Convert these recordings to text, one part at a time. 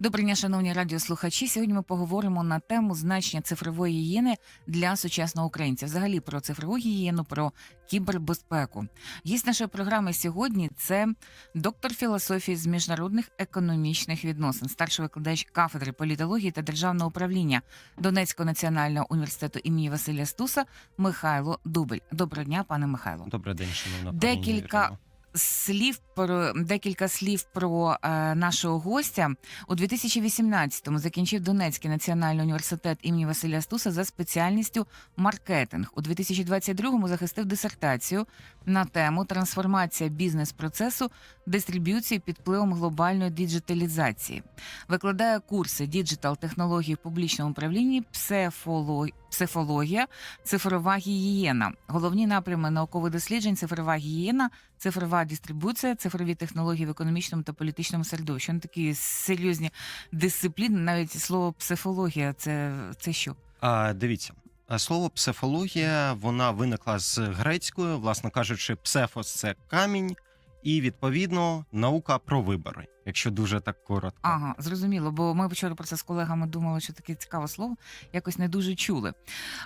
Добрий дня, шановні радіослухачі. Сьогодні ми поговоримо на тему значення цифрової гігієни для сучасного українця. Взагалі про цифрову гігієну, про кібербезпеку. Гість нашої програми сьогодні це доктор філософії з міжнародних економічних відносин, старший викладач кафедри політології та державного управління Донецького національного університету імені Василя Стуса Михайло Дубель. Доброго дня, пане Михайло. Добрий день, шановна пані Декілька. Слів про декілька слів про е, нашого гостя у 2018-му закінчив Донецький національний університет імені Василя Стуса за спеціальністю маркетинг. У 2022-му захистив дисертацію на тему трансформація бізнес-процесу дистриб'юції під впливом глобальної діджиталізації. Викладає курси діджитал технології в публічному управлінні, псефоло- психологія, цифрова гігієна. Головні напрями наукових досліджень цифрова гігієна, цифрова дистрибуція, цифрові технології в економічному та політичному середовищі. Вони такі серйозні дисципліни. Навіть слово психологія це, це що? А, дивіться, слово псифологія, вона виникла з грецької, власне кажучи, псефос це камінь, і відповідно наука про вибори, якщо дуже так коротко. Ага, зрозуміло, бо ми вчора про це з колегами думали, що таке цікаве слово, якось не дуже чули.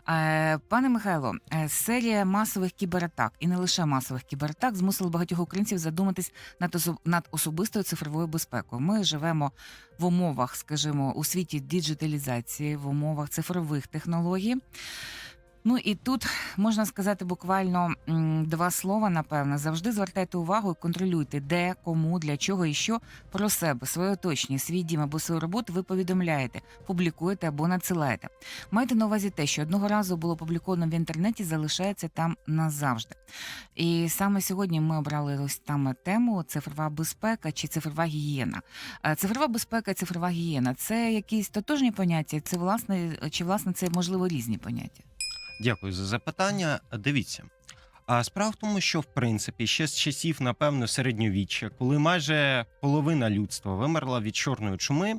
Е, пане Михайло, е, серія масових кібератак і не лише масових кібератак змусила багатьох українців задуматись над, осо- над особистою цифровою безпекою. Ми живемо в умовах, скажімо, у світі діджиталізації, в умовах цифрових технологій. Ну і тут можна сказати буквально два слова. Напевно, завжди звертайте увагу і контролюйте, де, кому, для чого і що про себе, своє оточення, свій дім або свою роботу ви повідомляєте, публікуєте або надсилаєте. Майте на увазі те, що одного разу було опубліковано в інтернеті, залишається там назавжди. І саме сьогодні ми обрали ось там тему цифрова безпека чи цифрова гігієна. Е, Цифрова безпека, цифрова гігієна це якісь тотожні поняття, це власне чи власне це можливо різні поняття. Дякую за запитання. Дивіться. А справа в тому, що в принципі ще з часів, напевно, середньовіччя, коли майже половина людства вимерла від чорної чуми,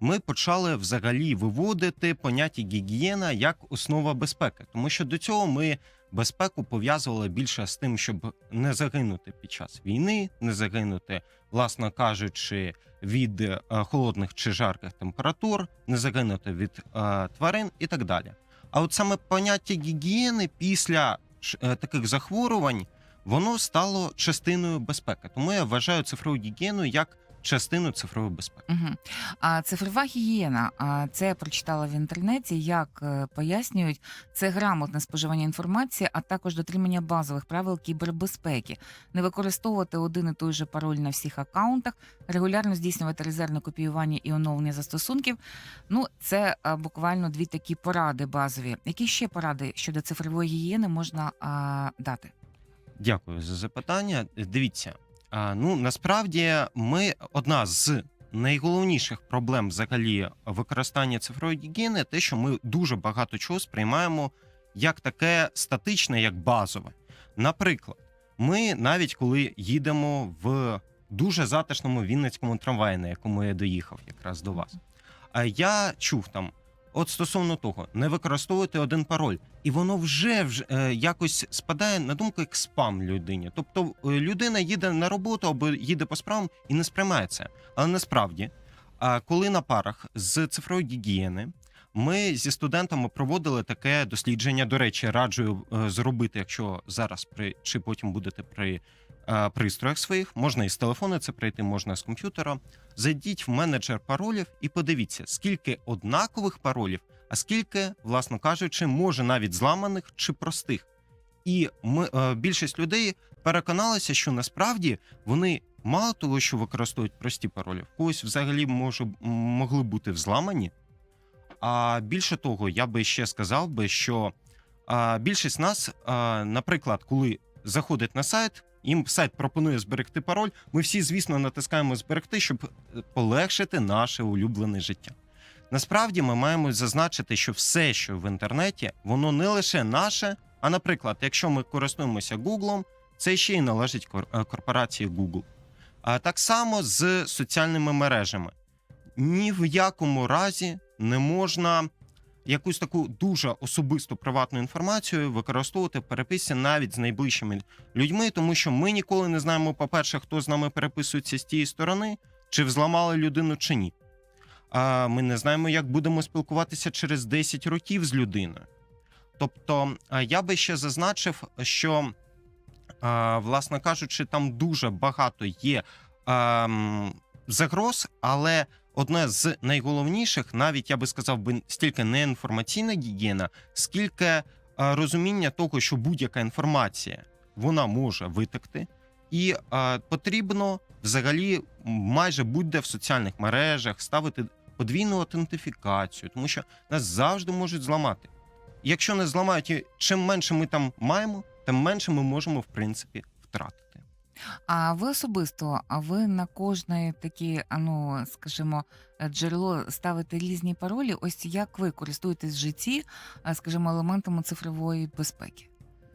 ми почали взагалі виводити поняття гігієна як основа безпеки, тому що до цього ми безпеку пов'язували більше з тим, щоб не загинути під час війни, не загинути, власно кажучи, від е, холодних чи жарких температур, не загинути від е, тварин і так далі. А от саме поняття гігієни після е, таких захворювань воно стало частиною безпеки. Тому я вважаю цифрову гігієну як частину цифрової безпеки. Угу. А цифрова гігієна, а це я прочитала в інтернеті, як е, пояснюють, це грамотне споживання інформації, а також дотримання базових правил кібербезпеки, не використовувати один і той же пароль на всіх акаунтах, регулярно здійснювати резервне копіювання і оновлення застосунків. Ну, це буквально дві такі поради базові. Які ще поради щодо цифрової гігієни можна а, дати? Дякую за запитання. Дивіться, ну насправді ми одна з найголовніших проблем взагалі використання цифрової гігієни, те, що ми дуже багато чого сприймаємо як таке статичне, як базове. Наприклад, ми навіть коли їдемо в дуже затишному вінницькому трамваї, на якому я доїхав якраз до вас. А я чув там, от стосовно того, не використовувати один пароль, і воно вже, вже е, якось спадає на думку як спам людині. Тобто е, людина їде на роботу або їде по справам і не сприймає це. Але насправді, е, коли на парах з цифрової гігієни. Ми зі студентами проводили таке дослідження. До речі, раджу е, зробити, якщо зараз при чи потім будете при е, пристроях своїх. Можна із телефону це пройти, можна з комп'ютера. Зайдіть в менеджер паролів і подивіться, скільки однакових паролів, а скільки, власно кажучи, може навіть зламаних чи простих. І ми е, більшість людей переконалися, що насправді вони мало того, що використовують прості паролі, в когось взагалі може могли бути взламані. А більше того, я би ще сказав би, що а, більшість нас, а, наприклад, коли заходить на сайт, їм сайт пропонує зберегти пароль. Ми всі, звісно, натискаємо зберегти, щоб е, полегшити наше улюблене життя. Насправді ми маємо зазначити, що все, що в інтернеті, воно не лише наше. А наприклад, якщо ми користуємося Google, це ще й належить е, корпорації Google. А так само з соціальними мережами. Ні в якому разі не можна якусь таку дуже особисту приватну інформацію використовувати в переписці навіть з найближчими людьми, тому що ми ніколи не знаємо, по-перше, хто з нами переписується з тієї сторони, чи взламали людину чи ні. а, ми не знаємо, як будемо спілкуватися через 10 років з людиною. Тобто, я би ще зазначив, що, власне кажучи, там дуже багато є загроз, але одне з найголовніших, навіть я би сказав би стільки не інформаційна гігієна, скільки розуміння того, що будь-яка інформація вона може витекти, і потрібно взагалі майже будь-де в соціальних мережах ставити подвійну аутентифікацію, тому що нас завжди можуть зламати. Якщо не зламають, чим менше ми там маємо, тим менше ми можемо в принципі втратити. А ви особисто, а ви на кожне такі, а, ну скажімо, е, джерело ставите різні паролі. Ось як ви користуєтесь в житті, а, скажімо, елементами цифрової безпеки?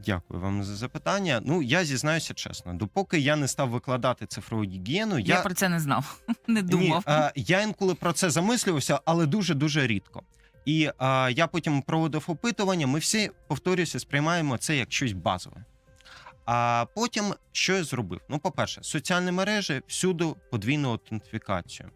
Дякую вам за запитання. Ну я зізнаюся чесно, допоки я не став викладати цифрову гігієну, Я, я, про це не знав, не думав. Ні, а, я інколи про це замислювався, але дуже дуже рідко. І а, я потім проводив опитування. Ми всі повторюся, сприймаємо це як щось базове. А потім що я зробив? Ну, по-перше, соціальні мережі всюди подвійну аутентифікацію.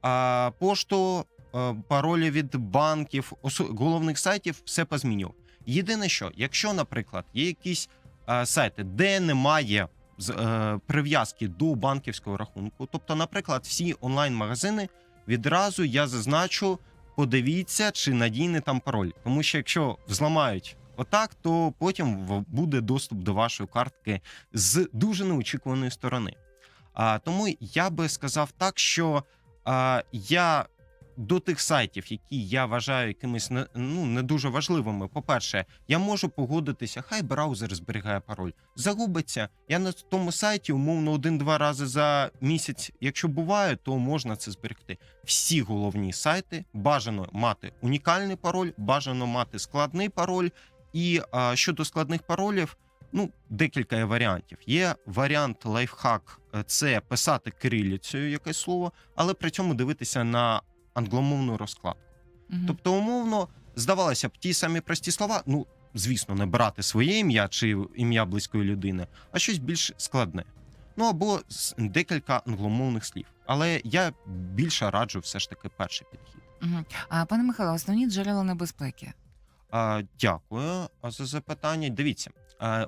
А пошту, е, паролі від банків, головних сайтів все позмінював. Єдине, що якщо, наприклад, є якісь е, сайти, де немає е, прив'язки до банківського рахунку, тобто, наприклад, всі онлайн-магазини, відразу я зазначу, подивіться, чи надійний там пароль. Тому що якщо взламають отак, то потім буде доступ до вашої картки з дуже неочікуваної сторони. А, тому я би сказав так, що а, я до тих сайтів, які я вважаю якимись не, ну, не дуже важливими. По-перше, я можу погодитися, хай браузер зберігає пароль. Загубиться. Я на тому сайті умовно один-два рази за місяць. Якщо буває, то можна це зберегти. Всі головні сайти бажано мати унікальний пароль, бажано мати складний пароль. І а, щодо складних паролів, ну декілька є варіантів. Є варіант лайфхак, е, це писати кирилицею якесь слово, але при цьому дивитися на англомовну розкладку. Мгм. Тобто, умовно, здавалося б, ті самі прості слова. Ну, звісно, не брати своє ім'я чи ім'я близької людини, а щось більш складне. Ну або декілька англомовних слів. Але я більше раджу все ж таки перший підхід. Мгм. А пане Михайло, основні джерела небезпеки. Дякую за запитання. Дивіться,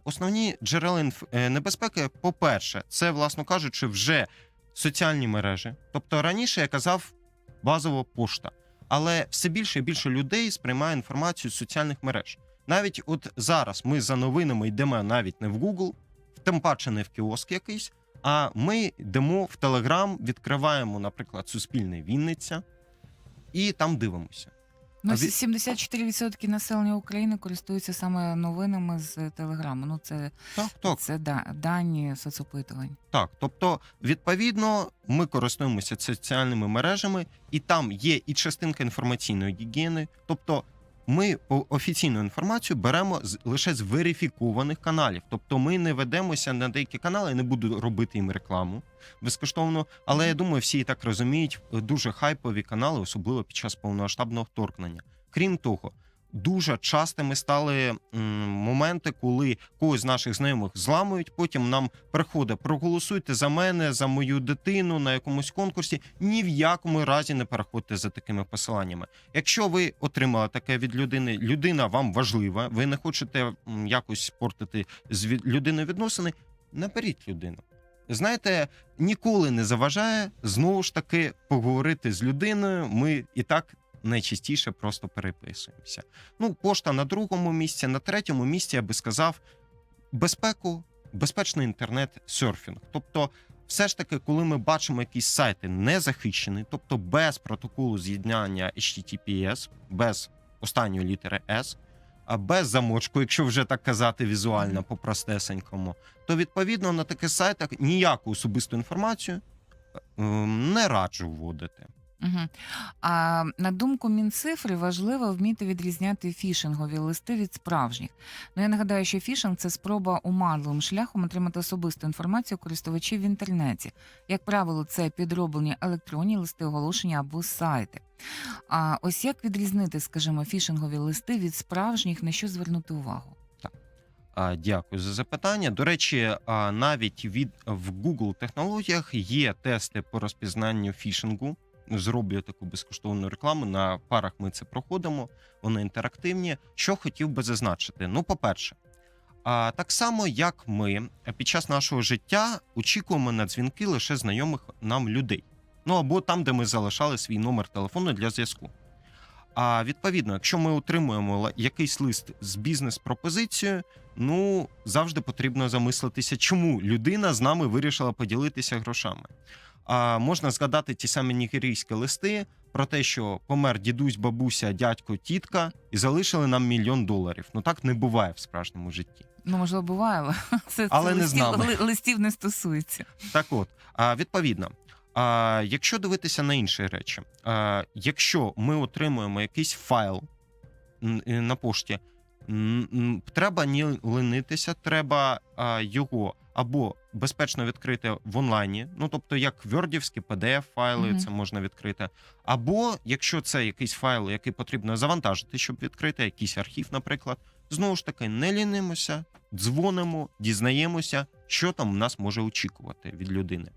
основні джерела е, небезпеки, по-перше, це, власно кажучи, вже соціальні мережі. Тобто раніше я казав базово пошта, але все більше і більше людей сприймає інформацію з соціальних мереж. Навіть от зараз ми за новинами йдемо навіть не в Google, тим паче не в кіоск якийсь, а ми йдемо в Телеграм, відкриваємо, наприклад, Суспільне Вінниця, і там дивимося. Ну, А ви- 74% населення України користуються саме новинами з Телеграму. Ну, це, Так, так. це да, дані соцопитувань. Так, тобто, відповідно, ми користуємося соціальними мережами, і там є і частинка інформаційної гігієни. Тобто, ми офіційну інформацію беремо з лише з верифікованих каналів. Тобто, ми не ведемося на деякі канали, я не буду робити їм рекламу безкоштовно. Але я думаю, всі і так розуміють дуже хайпові канали, особливо під час повномасштабного вторгнення. Крім того, дуже частими стали моменти, коли когось з наших знайомих зламують. Потім нам приходить проголосуйте за мене, за мою дитину на якомусь конкурсі. Ні в якому разі не переходьте за такими посиланнями. Якщо ви отримали таке від людини, людина вам важлива, ви не хочете якось портити з людиною відносини, наберіть людину. Знаєте, ніколи не заважає знову ж таки поговорити з людиною. Ми і так найчастіше просто переписуємося. Ну, пошта на другому місці, на третьому місці я би сказав безпеку, безпечний інтернет серфінг. Тобто, все ж таки, коли ми бачимо якісь сайти не захищені, тобто без протоколу з'єднання HTTPS, без останньої літери S, а без замочку, якщо вже так казати візуально по простесенькому, то відповідно на таких сайтах ніяку особисту інформацію е, не раджу вводити. Угу. А на думку Мінцифри важливо вміти відрізняти фішингові листи від справжніх. Ну я нагадаю, що фішинг це спроба уманливим шляхом отримати особисту інформацію користувачів в інтернеті. Як правило, це підроблені електронні листи оголошення або сайти. А ось як відрізнити, скажімо, фішингові листи від справжніх, на що звернути увагу? Дякую за запитання. До речі, навіть від в Google технологіях є тести по розпізнанню фішингу. Зроблю таку безкоштовну рекламу. На парах ми це проходимо, вони інтерактивні. Що хотів би зазначити? Ну, по-перше, а так само, як ми під час нашого життя очікуємо на дзвінки лише знайомих нам людей. Ну або там, де ми залишали свій номер телефону для зв'язку. А відповідно, якщо ми отримуємо якийсь лист з бізнес-пропозицією, ну завжди потрібно замислитися, чому людина з нами вирішила поділитися грошами. А можна згадати ті самі нігерійські листи про те, що помер дідусь, бабуся, дядько, тітка і залишили нам мільйон доларів. Ну так не буває в справжньому житті. Ну, можливо, буває, але це, Але це не листів, нами. листів не стосується. Так от, а, відповідно, а, якщо дивитися на інші речі, а, якщо ми отримуємо якийсь файл на пошті, треба не ленитися, треба а, його або безпечно відкрити в онлайні, ну тобто як вьордівські pdf файли Мгм. це можна відкрити. Або якщо це якийсь файл, який потрібно завантажити, щоб відкрити, якийсь архів, наприклад, знову ж таки, не лінимося, дзвонимо, дізнаємося, що там в нас може очікувати від людини.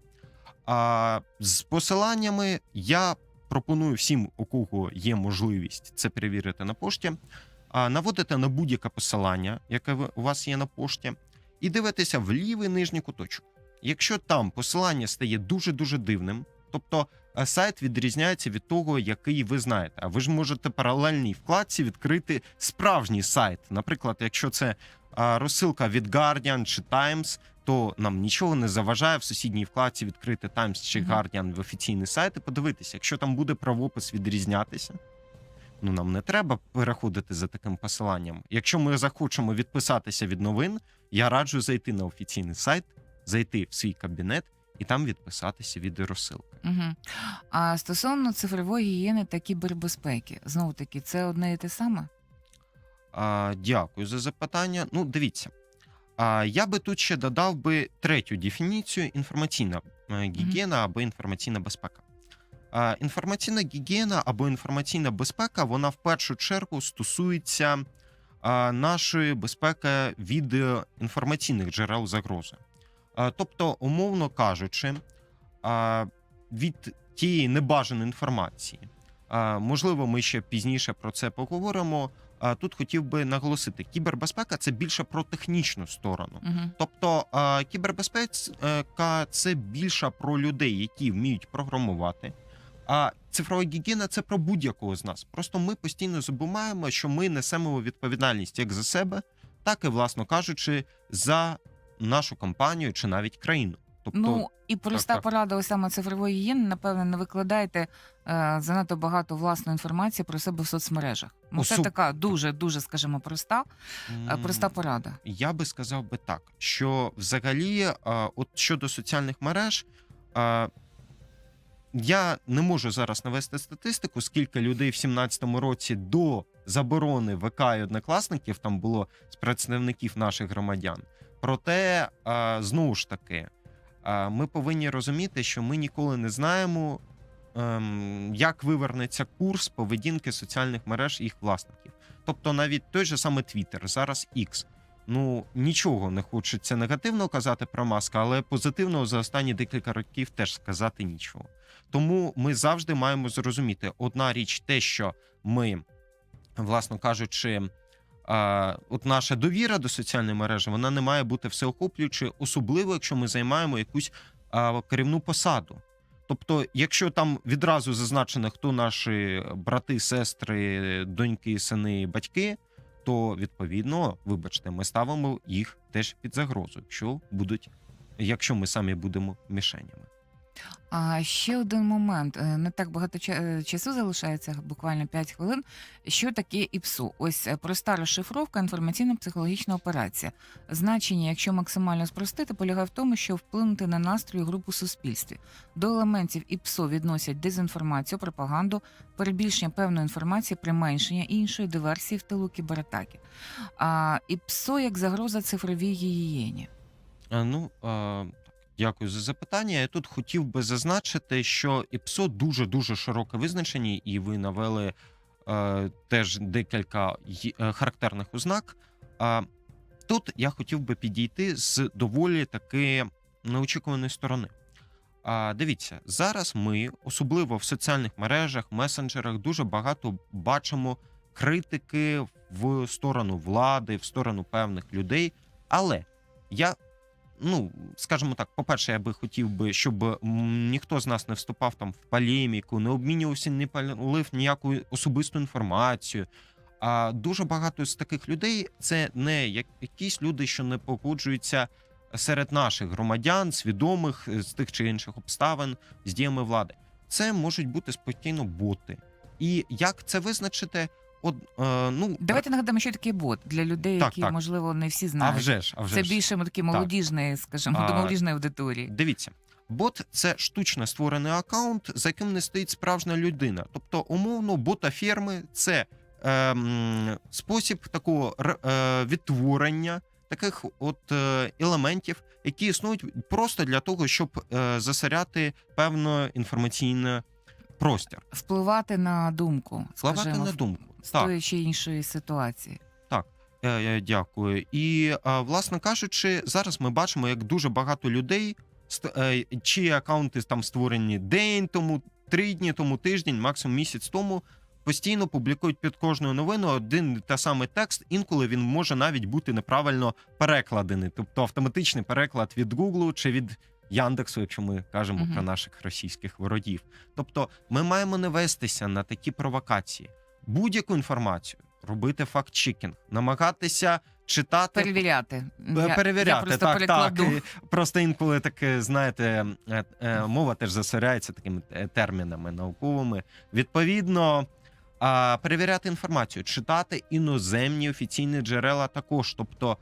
А з посиланнями я пропоную всім, у кого є можливість це перевірити на пошті, а, наводити на будь-яке посилання, яке у вас є на пошті, і дивитися в лівий нижній куточок. Якщо там посилання стає дуже дуже дивним, тобто е, сайт відрізняється від того, який ви знаєте. А ви ж можете паралельній вкладці відкрити справжній сайт. Наприклад, якщо це розсилка від Guardian чи Times, то нам нічого не заважає в сусідній вкладці відкрити Times чи. Guardian в офіційний сайт і подивитися. Якщо там буде правопис відрізнятися, ну нам не треба переходити за таким посиланням. Якщо ми захочемо відписатися від новин, я раджу зайти на офіційний сайт, зайти в свій кабінет і там відписатися від розсилки. Угу. А стосовно цифрової гігієни та кібербезпеки, знову таки, це одне і те саме? А, дякую за запитання. Ну, дивіться. А, я би тут ще додав би третю дефініцію: інформаційна е, гігієна або інформаційна безпека. Інформаційна гігієна або інформаційна безпека, вона в першу чергу стосується нашої безпеки від е, інформаційних джерел загрози. Тобто, умовно кажучи, від тієї небажаної інформації. Можливо, ми ще пізніше про це поговоримо. Тут хотів би наголосити: кібербезпека це більше про технічну сторону. Угу. Тобто кібербезпека це більше про людей, які вміють програмувати. А цифрова гігієна це про будь-якого з нас. Просто ми постійно забуваємо, що ми несемо відповідальність як за себе, так і, власно кажучи, за нашу компанію чи навіть країну. Тобто, Ну і проста так. порада ось саме цифрової гігієни, напевно, не викладайте е, занадто багато власної інформації про себе в соцмережах. Ну, це така дуже, дуже, скажімо, проста, е, проста порада. Я би сказав би так, що взагалі, а, от щодо соціальних мереж, а, я не можу зараз навести статистику, скільки людей в 17-му році до заборони ВК і однокласників там було з представників наших громадян. Проте, знову ж таки, ми повинні розуміти, що ми ніколи не знаємо, ем, як вивернеться курс поведінки соціальних мереж їх власників. Тобто, навіть той же саме Twitter, зараз X. Ну нічого не хочеться негативно казати про Маска, але позитивного за останні декілька років теж сказати нічого. Тому ми завжди маємо зрозуміти одна річ, те, що ми, власно кажучи, от наша довіра до соціальної мережі вона не має бути всеохоплюючою, особливо якщо ми займаємо якусь керівну посаду. Тобто, якщо там відразу зазначено, хто наші брати, сестри, доньки, сини, батьки, то відповідно, вибачте, ми ставимо їх теж під загрозу, якщо будуть, якщо ми самі будемо мішенями. А ще один момент. Е, Не так багато е, часу залишається, буквально 5 хвилин. Що таке ІПСУ? Ось е, проста розшифровка, інформаційно-психологічна операція. Значення, якщо максимально спростити, полягає в тому, що вплинути на настрої групу суспільстві. До елементів ІПСО відносять дезінформацію, пропаганду, перебільшення певної інформації, применшення іншої диверсії в тилу кібератаки. А ІПСО як загроза цифровій гігієні. А, Ну, дякую за запитання. Я тут хотів би зазначити, що ІПСО дуже дуже широке визначення, і ви навели е, теж декілька е, характерних ознак. А тут я хотів би підійти з доволі таки неочікуваної сторони. А дивіться, зараз ми, особливо в соціальних мережах, месенджерах, дуже багато бачимо критики в сторону влади, в сторону певних людей. Але я, ну скажімо так, по-перше, я би хотів би, щоб ніхто з нас не вступав там в полеміку, не обмінювався, не палив ніяку особисту інформацію. А дуже багато з таких людей це не якісь люди, що не погоджуються серед наших громадян, свідомих е, з тих чи інших обставин з діями влади. Це можуть бути спокійно боти. І як це визначити? От, е, ну Давайте нагадаємо, що таке бот для людей, Так, які так. можливо не всі а знають. вже ж, а вже Це ж. більше такі молодіжної, скажімо, А, до молодіжної аудиторії. Дивіться, бот це штучно створений аккаунт, за яким не стоїть справжня людина. Тобто, умовно, бота ферми це е, спосіб такого р- е, відтворення таких от е, елементів, які існують просто для того, щоб е, засоряти певно інформаційний простір, Впливати на думку, впливати скажімо, на думку. З Так. тої чи іншої ситуації. Е, е, Дякую. І власне кажучи, зараз ми бачимо, як дуже багато людей, е, чиї акаунти там створені день тому, три дні тому, тиждень, максимум місяць тому. Постійно публікують під кожною новиною один та самий текст. Інколи він може навіть бути неправильно перекладений, тобто автоматичний переклад від Google чи від Яндексу, якщо ми кажемо Мгм. про наших російських ворогів. Тобто, ми маємо не вестися на такі провокації. Будь-яку інформацію робити факт-чекінг, намагатися читати. Перевіряти. Е, Я- Перевіряти, я просто так, перекладу. так. Просто інколи таке, знаєте, е, е, мова теж засоряється такими е, термінами науковими. Відповідно, а, перевіряти інформацію, читати іноземні офіційні джерела також. Тобто,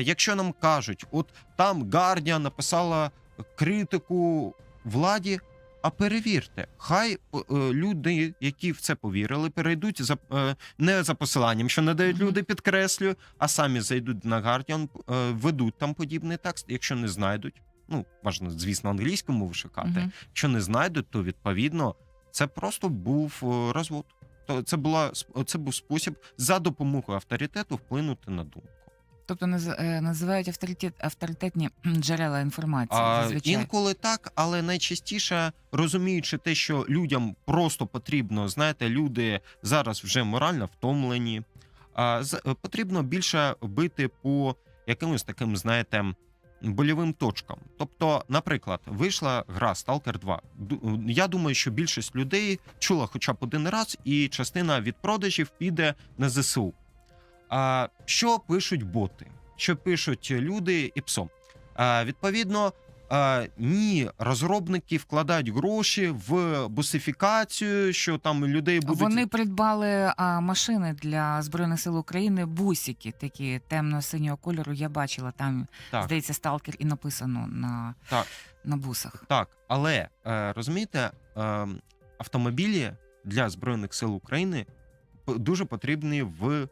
якщо нам кажуть, от там Guardian написала критику владі. А перевірте, хай е, е, люди, які в це повірили, перейдуть за е, не за посиланням, що не дають Мгм. люди, підкреслюю, а самі зайдуть на Guardian, е, ведуть там подібний текст. Якщо не знайдуть, ну важно, звісно, англійську мову шукати. Мгм. Якщо не знайдуть, то відповідно це просто був розвод. То це була це був спосіб за допомогою авторитету вплинути на думку. Тобто наз- е, називають авторитет, авторитетні кхм, джерела інформації. А, зазвичай. інколи так, але найчастіше розуміючи те, що людям просто потрібно, знаєте, люди зараз вже морально втомлені. А з- е, потрібно більше бити по якимось таким, знаєте, больовим точкам. Тобто, наприклад, вийшла гра Stalker 2. Ду- Я думаю, що більшість людей чула хоча б один раз, і частина від продажів піде на ЗСУ. А що пишуть боти? Що пишуть люди і псом? А, відповідно, а, ні, розробники вкладають гроші в бусифікацію, що там людей будуть Вони придбали а, машини для збройних сил України, бусики, такі темно-синього кольору. Я бачила там, так, здається, сталкер і написано на, Так. на бусах. так. Але е, розумієте, е, автомобілі для збройних сил України дуже потрібні в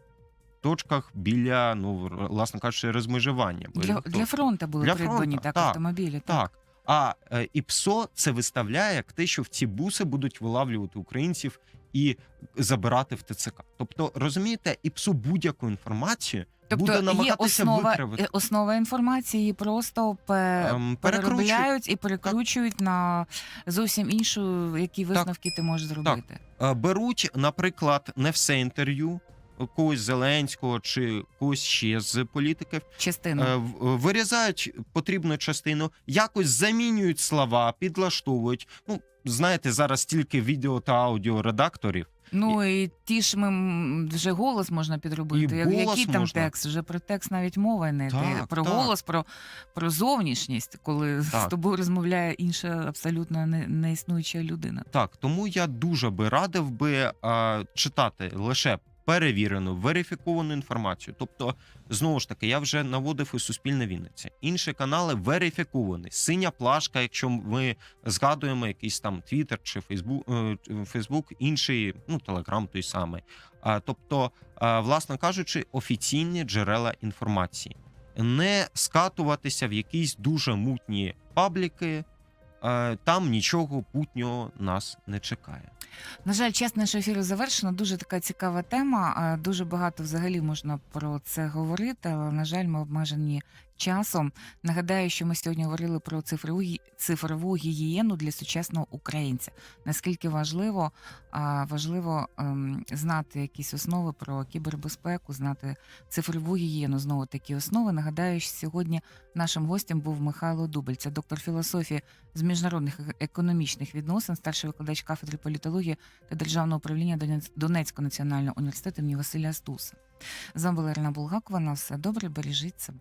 точках біля, ну власне кажучи, розмежування. Для, для фронту були Для придбані фронту, так, так, автомобілі. Так. Так. А е, ІПСО це виставляє як те, що в ці буси будуть вилавлювати українців і забирати в ТЦК. Тобто, розумієте, ІПСО будь-яку інформацію буде Тобто є намагатися основа, викривити. е, основа інформації, її просто Ем, переробляють і перекручують на зовсім іншу, які висновки ти можеш зробити. Е, Беруть, наприклад, не все інтерв'ю когось Зеленського чи когось ще з політиків, Частину. е, вирізають потрібну частину, якось замінюють слова, підлаштовують. Ну, знаєте, зараз стільки відео та аудіо редакторів. Ну і ті ж ми вже голос можна підробити. І голос Який там можна. текст? Вже про текст навіть мова не йде. Так, Про так. голос, про, про зовнішність, коли з тобою розмовляє інша абсолютно не, неіснуюча людина. Так, тому я дуже би радив би а, читати лише перевірену, верифіковану інформацію. Тобто, знову ж таки, я вже наводив і Суспільне Вінниця. Інші канали верифіковані. Синя плашка, якщо ми згадуємо якийсь там Твіттер чи Фейсбук, Фейсбук, інший, ну Телеграм той самий. Тобто, власне кажучи, офіційні джерела інформації. Не скатуватися в якісь дуже мутні пабліки. е, Там нічого путнього нас не чекає. На жаль, час нашого ефіру завершено. Дуже така цікава тема. Дуже багато взагалі можна про це говорити, але на жаль, ми обмежені часом. Нагадаю, що ми сьогодні говорили про цифрову, цифрову гігієну для сучасного українця. Наскільки важливо, важливо ем, знати якісь основи про кібербезпеку, знати цифрову гігієну, знову такі основи. Нагадаю, що сьогодні нашим гостем був Михайло Дубель, це доктор філософії з міжнародних е- економічних відносин, старший викладач кафедри політології та державного управління Донець- Донецького національного університету імені Василя Стуса. З вами була Ірина Булгакова. На все добре, бережіть себе.